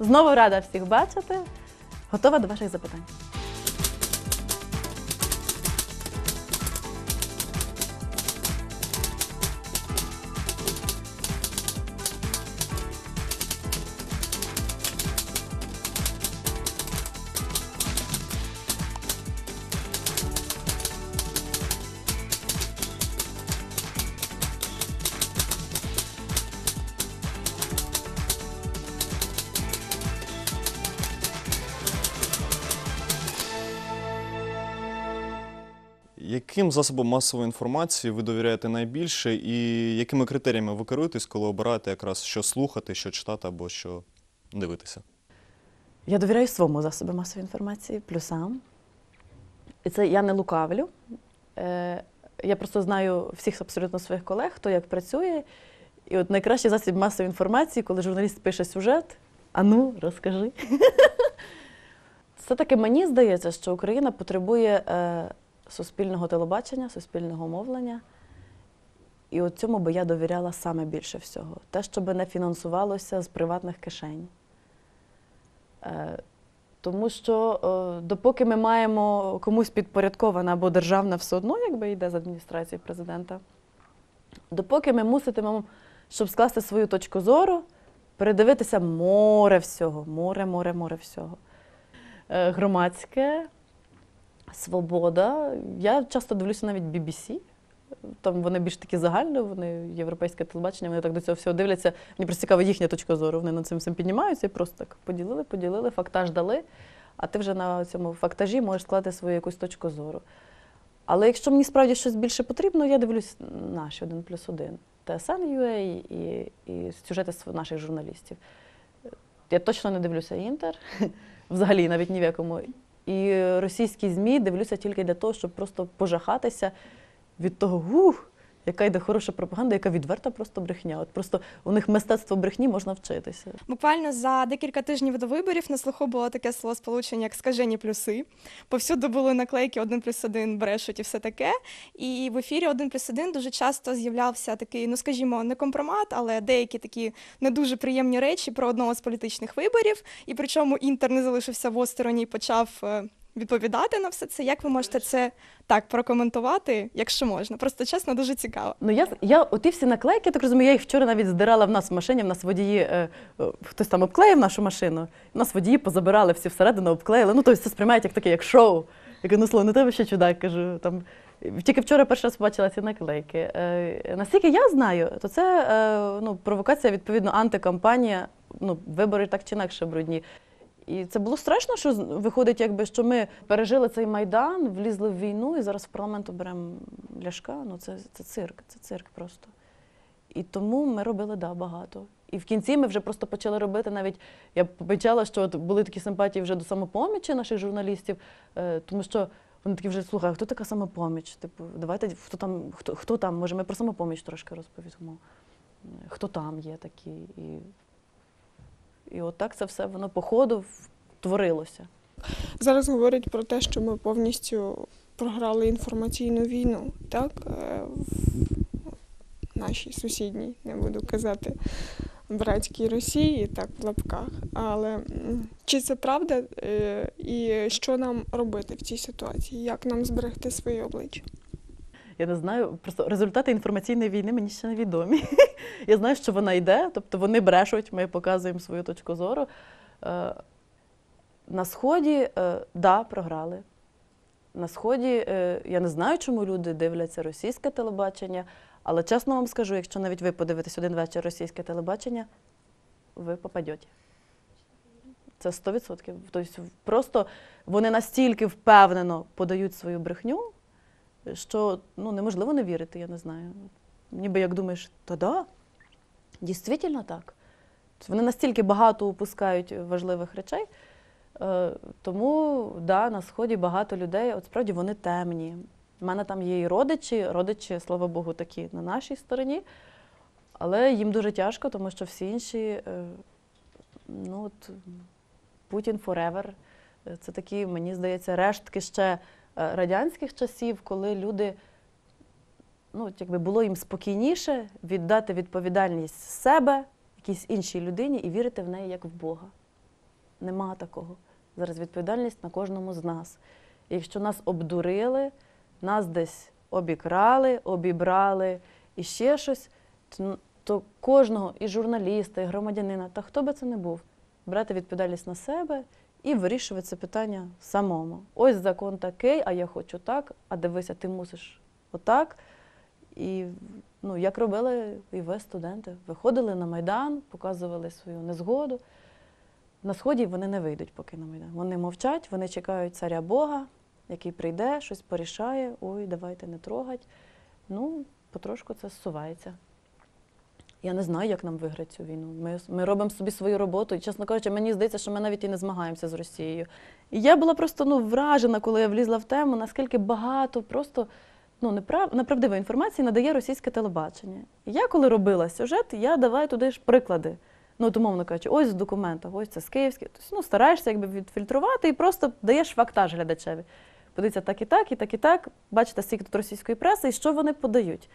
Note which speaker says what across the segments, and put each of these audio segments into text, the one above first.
Speaker 1: Знову рада всіх бачити. Готова до ваших запитань.
Speaker 2: Яким засобам масової інформації ви довіряєте найбільше, і якими критеріями ви керуєтесь, коли обираєте якраз що слухати, що читати або що дивитися?
Speaker 1: Я довіряю своєму засобу масової інформації, плюсам. І це я не лукавлю. Е, я просто знаю всіх абсолютно своїх колег, хто як працює. І от найкращий засіб масової інформації, коли журналіст пише сюжет, а ну, розкажи. Все-таки мені здається, що Україна потребує е, суспільного телебачення, суспільного мовлення. І от цьому би я довіряла саме більше всього. Те, щоб не фінансувалося з приватних кишень. Е, Тому що е, допоки ми маємо комусь підпорядковане або державне все одно, якби йде з адміністрації президента, допоки ми муситимемо, щоб скласти свою точку зору, передивитися море всього, море, море, море всього. Е, Громадське, свобода. Я часто дивлюся навіть BBC. Там вони більш такі загальні, вони європейське телебачення, вони так до цього всього дивляться. Мені просто цікава їхня точка зору. Вони над цим всім піднімаються і просто так поділили, поділили, фактаж дали, а ти вже на цьому фактажі можеш склати свою якусь точку зору. Але якщо мені справді щось більше потрібно, я дивлюсь наші один плюс один. ТСН.UA і, і сюжети наших журналістів. Я точно не дивлюся інтер, взагалі навіть ні в якому. І російські ЗМІ дивлюся тільки для того, щоб просто пожахатися від того, ух, яка йде хороша пропаганда, яка відверта просто брехня. От просто у них мистецтво брехні можна вчитися.
Speaker 3: Буквально за декілька тижнів до виборів на слуху було таке словосполучення, як скажені плюси. Повсюди були наклейки один плюс один брешуть і все таке. І в ефірі один плюс один дуже часто з'являвся такий, ну скажімо, не компромат, але деякі такі не дуже приємні речі про одного з політичних виборів. І причому інтер не залишився в остороні і почав. Відповідати на все це, як ви можете це так прокоментувати, якщо можна? Просто чесно, дуже цікаво.
Speaker 1: Ну я я оті всі наклейки, так розумію, я їх вчора навіть здирала в нас в машині. В нас водії е, е, хтось там обклеїв нашу машину. У нас водії позабирали всі всередину, обклеїли. Ну тобто це сприймають як таке, як шоу. Я кажу, ну слово, не тебе ще чудак, кажу. Там тільки вчора перший раз побачила ці наклейки. Е, наскільки я знаю, то це е, ну, провокація, відповідно, антикампанія. Ну, вибори так чи інакше брудні. І це було страшно, що виходить, якби що ми пережили цей майдан, влізли в війну і зараз в парламент оберемо ляшка. Ну це, це цирк, це цирк просто. І тому ми робили да, багато. І в кінці ми вже просто почали робити навіть. Я помічала, що от були такі симпатії вже до самопомічі наших журналістів, е, тому що вони такі вже слухай, хто така самопоміч? Типу, давайте хто там, хто, хто там, може, ми про самопоміч трошки розповімо. Е, Хто там є такі? І, і от це все воно по ходу творилося.
Speaker 4: Зараз говорять про те, що ми повністю програли інформаційну війну, так? е, В нашій сусідній, не буду казати, братській Росії, так, в лапках. Але чи це правда? Е, І що нам робити в цій ситуації? Як нам зберегти своє обличчя?
Speaker 1: Я не знаю, просто результати інформаційної війни мені ще не відомі. Я знаю, що вона йде, тобто вони брешуть, ми показуємо свою точку зору. Е, На Сході, е, да, програли. На Сході е, я не знаю, чому люди дивляться російське телебачення, але чесно вам скажу, якщо навіть ви подивитесь один вечір російське телебачення, ви попадете. Це 100%. Тобто просто вони настільки впевнено подають свою брехню, що ну, неможливо не вірити, я не знаю. Ніби як думаєш, та да, дійсно так. Тобто Вони настільки багато упускають важливих речей. Е, тому да, на сході багато людей, от справді вони темні. У мене там є і родичі, родичі, слава Богу, такі на нашій стороні, але їм дуже тяжко, тому що всі інші, е, ну от Путін. Е, Це такі, мені здається, рештки ще радянських часів, коли люди, ну, якби було їм спокійніше віддати відповідальність себе якійсь іншій людині і вірити в неї як в Бога. Нема такого. Зараз відповідальність на кожному з нас. І якщо нас обдурили, нас десь обікрали, обібрали і ще щось, то, то кожного і журналіста, і громадянина, та хто би це не був, брати відповідальність на себе і вирішувати це питання самому. Ось закон такий, а я хочу так, а дивися, ти мусиш отак. І ну, як робили і ви, студенти, виходили на Майдан, показували свою незгоду. На сході вони не вийдуть поки на Майдан. Вони мовчать, вони чекають царя Бога, який прийде, щось порішає, ой, давайте не трогать. Ну, потрошку це зсувається. Я не знаю, як нам виграти цю війну. Ми, ми робимо собі свою роботу, і, чесно кажучи, мені здається, що ми навіть і не змагаємося з Росією. І я була просто ну, вражена, коли я влізла в тему, наскільки багато просто ну, неправ... неправдивої інформації надає російське телебачення. І я, коли робила сюжет, я давай туди ж приклади. Ну, от, умовно кажучи, ось в документах, ось це з київських. Тобто, ну, стараєшся якби відфільтрувати і просто даєш фактаж глядачеві. Подивіться так і так, і так, і так. Бачите, скільки тут російської преси, і що вони подають.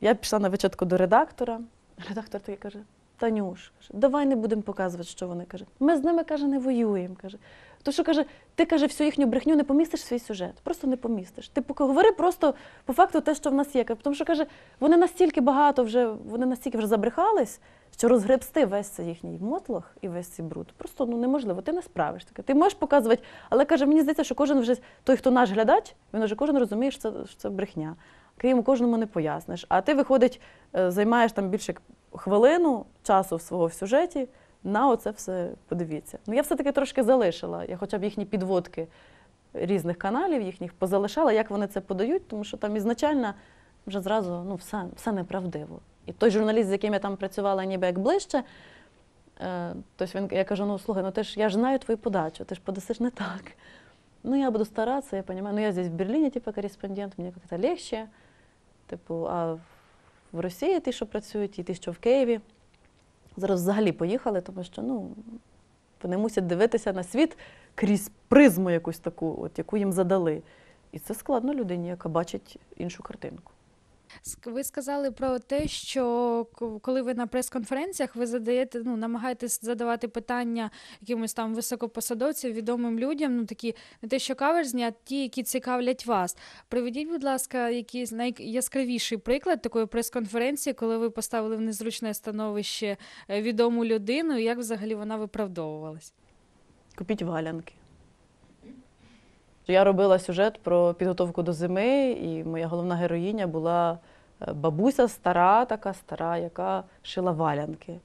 Speaker 1: Я пішла на вичатку до редактора. Редактор такий каже: Танюш, каже, давай не будемо показувати, що вони кажуть. Ми з ними каже, не воюємо. каже. То що каже, ти каже, всю їхню брехню не помістиш свій сюжет. Просто не помістиш. Ти поки говори просто по факту те, що в нас є. Тому що каже, вони настільки багато вже, вони настільки вже забрехались, що розгребсти весь цей їхній мотлох і весь цей бруд. Просто ну неможливо, ти не справишся. Ти можеш показувати, але каже, мені здається, що кожен вже той, хто наш глядач, він вже кожен розуміє, що це, що це брехня. Крім кожному не поясниш. А ти, виходить, е, займаєш там більше хвилину часу свого в сюжеті на оце все подивіться. Ну я все-таки трошки залишила. Я хоча б їхні підводки різних каналів їхніх позалишала, як вони це подають, тому що там ізначально вже зразу ну, все, все неправдиво. І той журналіст, з яким я там працювала ніби як ближче, е, тобто він, я кажу, ну слухай, ну ти ж я ж знаю твою подачу, ти ж подасиш не так. Ну, я буду стараться, я понимаю. Ну, я здесь в Берлине, типа, корреспондент, мені как-то легче. Типу, а в Росії ті, що працюють, і ті, що в Києві, зараз взагалі поїхали, тому що ну, вони мусять дивитися на світ крізь призму якусь таку, от, яку їм задали. І це складно людині, яка бачить іншу картинку.
Speaker 5: Ви сказали про те, що коли ви на прес-конференціях, ви задаєте, ну, намагаєтесь задавати питання якимось там високопосадовцям, відомим людям, ну такі не те, що каверзні, а ті, які цікавлять вас. Приведіть, будь ласка, якийсь найяскравіший приклад такої прес-конференції, коли ви поставили в незручне становище е, відому людину, і як взагалі вона виправдовувалась?
Speaker 1: Купіть валянки. Я робила сюжет про підготовку до зими, і моя головна героїня була е, бабуся стара, така стара, яка шила валянки.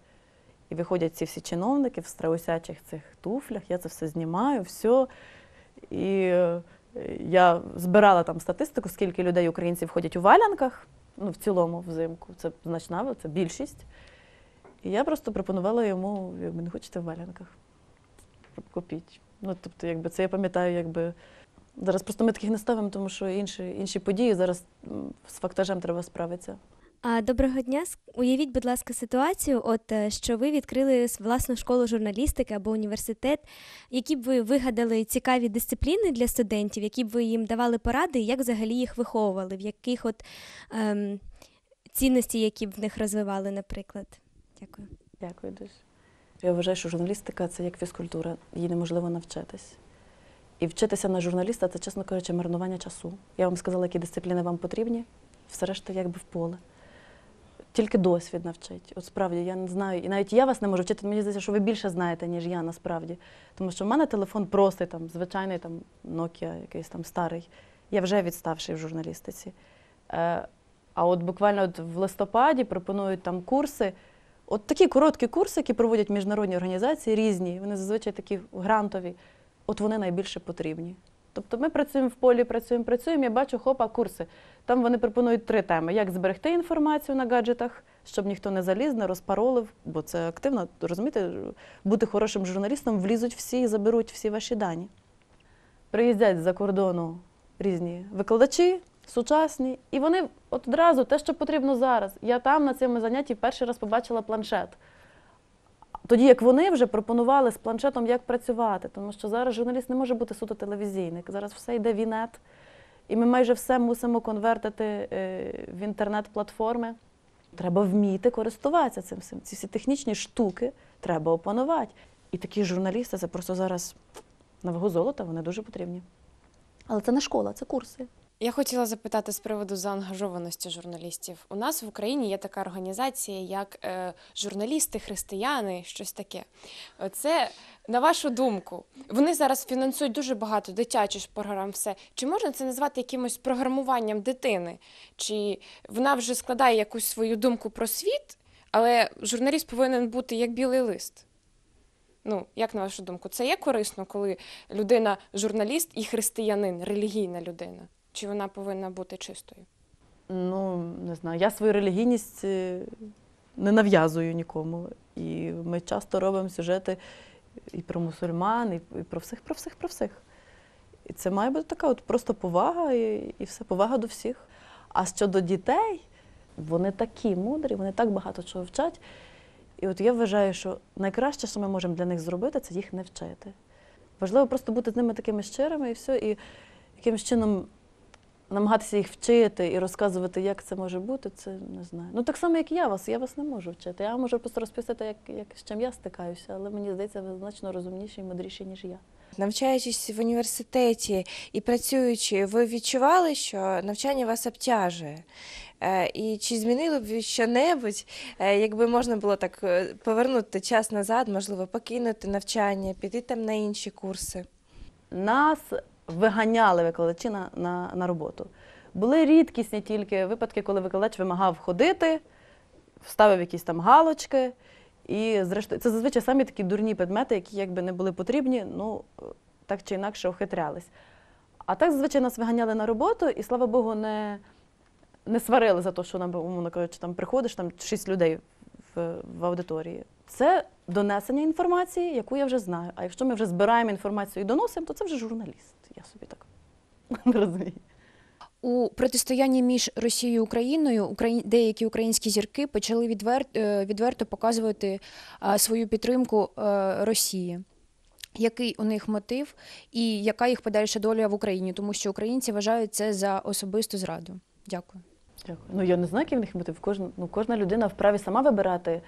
Speaker 1: І виходять ці всі чиновники в страусячих цих туфлях, я це все знімаю, все. І е, я збирала там статистику, скільки людей українців ходять у валянках, ну, в цілому взимку. Це значна, це більшість. І я просто пропонувала йому, якби не хочете в валянках купіть. Ну, тобто, якби це я пам'ятаю, якби зараз просто ми таких не ставимо, тому що інші, інші події зараз з фактажем треба справитися.
Speaker 6: А, Доброго дня. Уявіть, будь ласка, ситуацію, от е, що ви відкрили власну школу журналістики або університет. Які б ви вигадали цікаві дисципліни для студентів, які б ви їм давали поради, як взагалі їх виховували, в яких от ем, цінності, які б в них розвивали, наприклад? Дякую.
Speaker 1: Дякую дуже. Я вважаю, що журналістика це як фізкультура, її неможливо навчитись. І вчитися на журналіста це, чесно кажучи, марнування часу. Я вам сказала, які дисципліни вам потрібні, все решта якби в поле. Тільки досвід навчить. От справді я не знаю, і навіть я вас не можу вчити. Мені здається, що ви більше знаєте, ніж я насправді. Тому що в мене телефон простий, там, звичайний там, Nokia, якийсь там старий. Я вже відставший в журналістиці. Е, а от буквально от в листопаді пропонують там курси. От такі короткі курси, які проводять міжнародні організації різні, вони зазвичай такі грантові, от вони найбільше потрібні. Тобто ми працюємо в полі, працюємо, працюємо, я бачу, хопа, курси. Там вони пропонують три теми: як зберегти інформацію на гаджетах, щоб ніхто не заліз, не розпаролив, бо це активно, розумієте, бути хорошим журналістом, влізуть всі і заберуть всі ваші дані. Приїздять з-за кордону різні викладачі, сучасні, і вони от одразу те, що потрібно зараз. Я там на цьому занятті перший раз побачила планшет. Тоді як вони вже пропонували з планшетом, як працювати, тому що зараз журналіст не може бути суто телевізійник. Зараз все йде в інет, і ми майже все мусимо конвертити е, в інтернет-платформи. Треба вміти користуватися цим всім. Ці всі технічні штуки треба опанувати. І такі журналісти це просто зараз на вагу золота, вони дуже потрібні. Але це не школа, це курси.
Speaker 7: Я хотіла запитати з приводу заангажованості журналістів. У нас в Україні є така організація, як е, журналісти, християни, щось таке. Це, на вашу думку, вони зараз фінансують дуже багато дитячих програм, все. Чи можна це назвати якимось програмуванням дитини? Чи вона вже складає якусь свою думку про світ, але журналіст повинен бути як білий лист? Ну, як на вашу думку, це є корисно, коли людина журналіст і християнин, релігійна людина? Чи вона повинна бути чистою?
Speaker 1: Ну, не знаю, я свою релігійність е, не нав'язую нікому. І ми часто робимо сюжети і про мусульман, і про всіх, про всіх, про всіх. І це має бути така от просто повага і, і все, повага до всіх. А щодо дітей, вони такі мудрі, вони так багато чого вчать. І от я вважаю, що найкраще, що ми можемо для них зробити, це їх не вчити. Важливо просто бути з ними такими щирими і все, і якимось чином намагатися їх вчити і розказувати, як це може бути, це не знаю. Ну так само, як я вас. Я вас не можу вчити. Я можу просто розписати, як, як з чим я стикаюся, але мені здається, ви значно розумніші і мудріші, ніж я.
Speaker 8: Навчаючись в університеті і працюючи, ви відчували, що навчання вас обтяжує? Е, І чи змінили б що-небудь, е, якби можна було так е, повернути час назад, можливо, покинути навчання, піти там на інші курси?
Speaker 1: Нас виганяли викладачі на, на, на роботу. Були рідкісні тільки випадки, коли викладач вимагав ходити, вставив якісь там галочки. І зрештою, це зазвичай самі такі дурні предмети, які якби не були потрібні, ну так чи інакше ухитрялись. А так зазвичай нас виганяли на роботу, і слава Богу, не, не сварили за те, що нам, умовно кажучи, там приходиш, там шість людей в, в аудиторії. Це донесення інформації, яку я вже знаю. А якщо ми вже збираємо інформацію і доносимо, то це вже журналіст. Я собі так розумію.
Speaker 9: У протистоянні між Росією і Україною Украї... деякі українські зірки почали е, відверто показувати свою підтримку е, Росії. Який у них мотив і яка їх подальша доля в Україні? Тому що українці вважають це за особисту зраду. Дякую.
Speaker 1: Дякую. Ну я не знаю, який в них мотив. Кожна, ну, кожна людина вправі сама вибирати,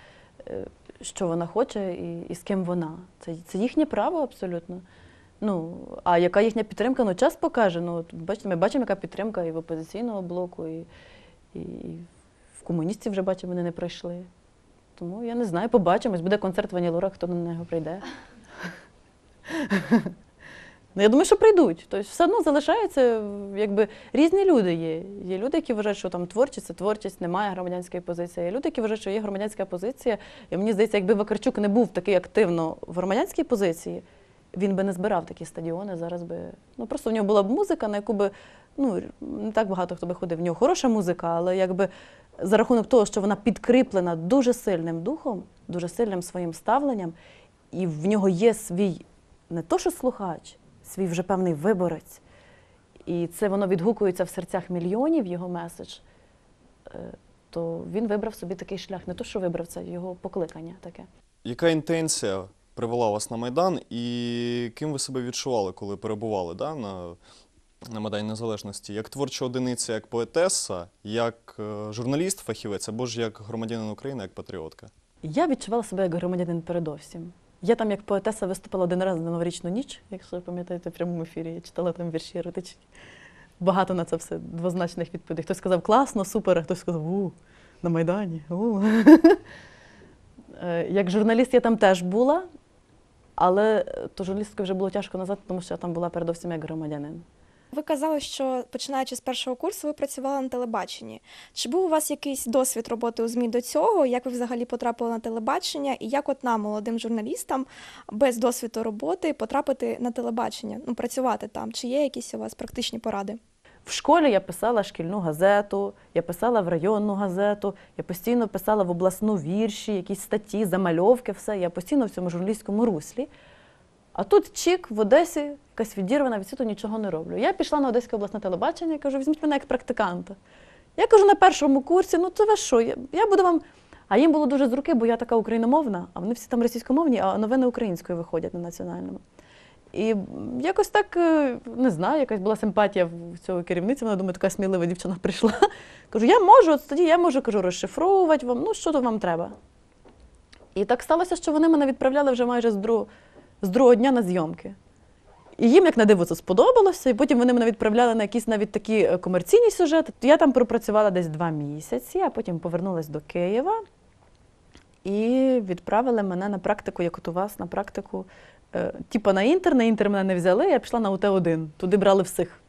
Speaker 1: е, що вона хоче і, і з ким вона. Це, це їхнє право абсолютно. Ну, а яка їхня підтримка? Ну, час покаже. Ну, бачите, ми бачимо, яка підтримка і в опозиційного блоку, і, і, і в комуністів вже бачимо, вони не пройшли. Тому я не знаю, побачимось. Буде концерт Вані Лора, хто на нього прийде. Ну, я думаю, що прийдуть. Тобто все одно залишаються якби різні люди є. Є люди, які вважають, що там творчість це творчість, немає громадянської позиції. Є люди, які вважають, що є громадянська позиція. І мені здається, якби Вакарчук не був такий активно в громадянській позиції, він би не збирав такі стадіони. Зараз би ну просто в нього була б музика, на яку би ну не так багато хто би ходив. В нього хороша музика, але якби за рахунок того, що вона підкріплена дуже сильним духом, дуже сильним своїм ставленням, і в нього є свій не то, що слухач, свій вже певний виборець. І це воно відгукується в серцях мільйонів, його меседж, е, то він вибрав собі такий шлях. Не то, що вибрав, це його покликання таке.
Speaker 2: Яка інтенція привела вас на Майдан і ким ви себе відчували, коли перебували да, на, на Майдані Незалежності? Як творча одиниця, як поетеса, як е, журналіст, фахівець або ж як громадянин України, як патріотка?
Speaker 1: Я відчувала себе як громадянин передовсім. Я там як поетеса виступила один раз на новорічну ніч, якщо ви пам'ятаєте, в прямому ефірі. Я читала там вірші еротичні. Багато на це все двозначних відповідей. Хтось сказав класно, супер, а хтось сказав у, на Майдані. У. Е, Як журналіст я там теж була, але то журналістською вже було тяжко назвати, тому що я там була передовсім як громадянин.
Speaker 3: Ви казали, що починаючи з першого курсу, ви працювали на телебаченні. Чи був у вас якийсь досвід роботи у ЗМІ до цього? Як ви взагалі потрапили на телебачення? І як от нам, молодим журналістам, без досвіду роботи потрапити на телебачення, ну працювати там? Чи є якісь у вас практичні поради?
Speaker 1: В школі я писала шкільну газету, я писала в районну газету, я постійно писала в обласну вірші, якісь статті, замальовки, все. Я постійно в цьому журналістському руслі. А тут чік в Одесі, якась відірвана від світу, нічого не роблю. Я пішла на Одеське обласне телебачення і кажу, візьміть мене як практиканта. Я кажу на першому курсі, ну це ви що? Я, я буду вам. А їм було дуже з руки, бо я така україномовна, а вони всі там російськомовні, а новини українською виходять на національному. І якось так, е, не знаю, якась була симпатія в цього керівниці. Вона думає, така смілива дівчина прийшла. Кажу, я можу, от тоді я можу кажу, розшифровувати вам, ну що то вам треба. І так сталося, що вони мене відправляли вже майже з другого, з другого дня на зйомки. І їм, як на диво, це сподобалося, і потім вони мене відправляли на якісь навіть такі е, комерційні сюжети. Я там пропрацювала десь два місяці, а потім повернулася до Києва і відправили мене на практику, як от у вас, на практику. Типу на інтер, на інтер мене не взяли, я пішла на УТ-1, туди брали всіх.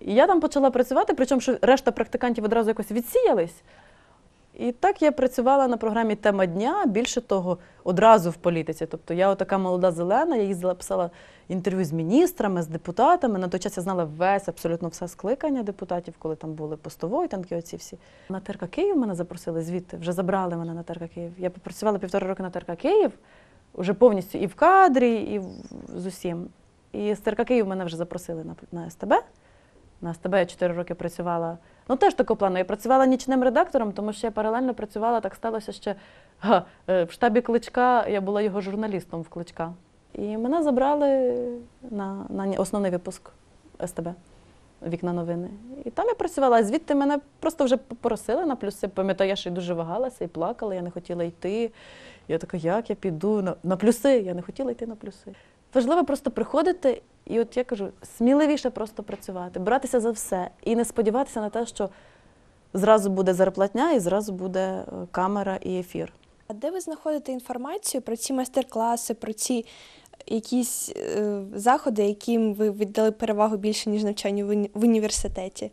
Speaker 1: І я там почала працювати, причому що решта практикантів одразу якось відсіялись. І так я працювала на програмі Тема дня, більше того, одразу в політиці. Тобто я така молода зелена, я їздила, писала інтерв'ю з міністрами, з депутатами. На той час я знала весь абсолютно все скликання депутатів, коли там були постової, танки оці всі. На ТРК Київ мене запросили звідти, вже забрали мене на ТРК Київ. Я попрацювала півтора роки на ТРК Київ, вже повністю і в кадрі, і з усім. І з Київ мене вже запросили на, на СТБ. На СТБ я 4 роки працювала. Ну, теж такого плану. Я працювала нічним редактором, тому що я паралельно працювала, так сталося ще га, е, в штабі Кличка, я була його журналістом в Кличка. І мене забрали на, на основний випуск СТБ, вікна новини. І там я працювала, звідти мене просто вже попросили на плюси. Пам'ятаю, я ще й дуже вагалася і плакала, я не хотіла йти. Я така, як я піду на, на плюси? Я не хотіла йти на плюси. Важливо просто приходити і, от я кажу, сміливіше просто працювати, братися за все і не сподіватися на те, що зразу буде зарплатня і зразу буде е, камера і ефір.
Speaker 10: А де ви знаходите інформацію про ці майстер-класи, про ці якісь е, заходи, яким ви віддали перевагу більше, ніж навчанню в, уні- в університеті?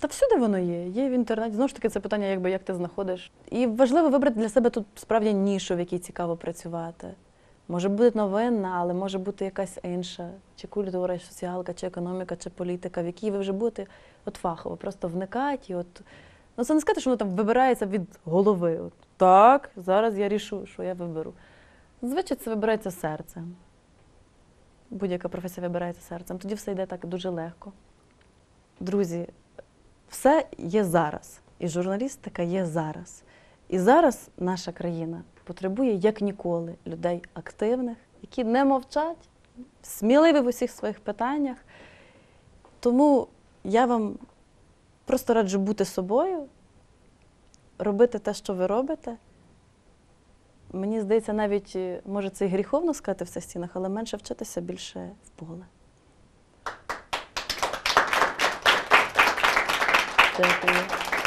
Speaker 1: Та всюди воно є. Є в інтернеті. Знову ж таки, це питання, якби як ти знаходиш. І важливо вибрати для себе тут справді нішу, в якій цікаво працювати. Може бути новинна, але може бути якась інша, чи культура, чи соціалка, чи економіка, чи політика, в якій ви вже будете от фахово, просто вникати. От... Ну, це не сказати, що воно там вибирається від голови. От, так, зараз я рішу, що я виберу. Зазвичай це вибирається серцем. Будь-яка професія вибирається серцем. Тоді все йде так дуже легко. Друзі, все є зараз. І журналістика є зараз. І зараз наша країна потребує як ніколи людей активних, які не мовчать, сміливі в усіх своїх питаннях. Тому я вам просто раджу бути собою, робити те, що ви робите. Мені здається, навіть е, може це і гріховно сказати в цих стінах, але менше вчитися більше в поле. Дякую.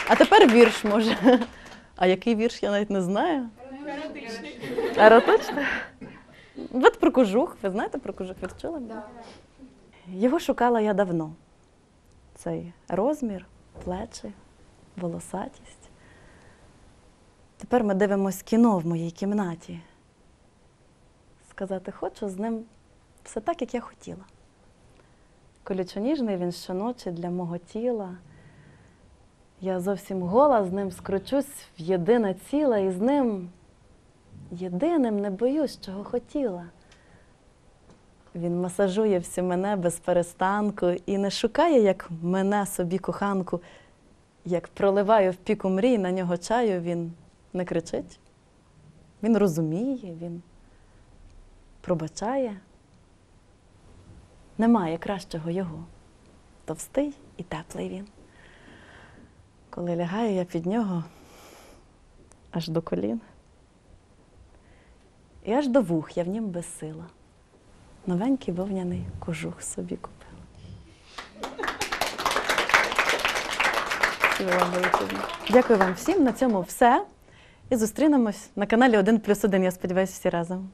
Speaker 1: А тепер вірш може. А який вірш, я навіть не знаю. Еротичний. Еротичний? От про кожух. Ви знаєте про кожух? Ви чули? Да. Його шукала я давно. Цей розмір, плечі, волосатість. Тепер ми дивимось кіно в моїй кімнаті. Сказати хочу з ним все так, як я хотіла. Колючоніжний він щоночі для мого тіла. Я зовсім гола з ним скручусь в єдине ціле, і з ним єдиним не боюсь, чого хотіла. Він масажує всю мене без перестанку і не шукає, як мене собі коханку, як проливаю в піку мрій на нього чаю, він не кричить. Він розуміє, він пробачає. Немає кращого його. Товстий і теплий він. Коли лягаю я під нього аж до колін. І аж до вух я в нім безсила. Новенький вовняний кожух собі купила. Дякую вам всім. На цьому все. І зустрінемось на каналі 1 плюс 1. Я сподіваюся, всі разом.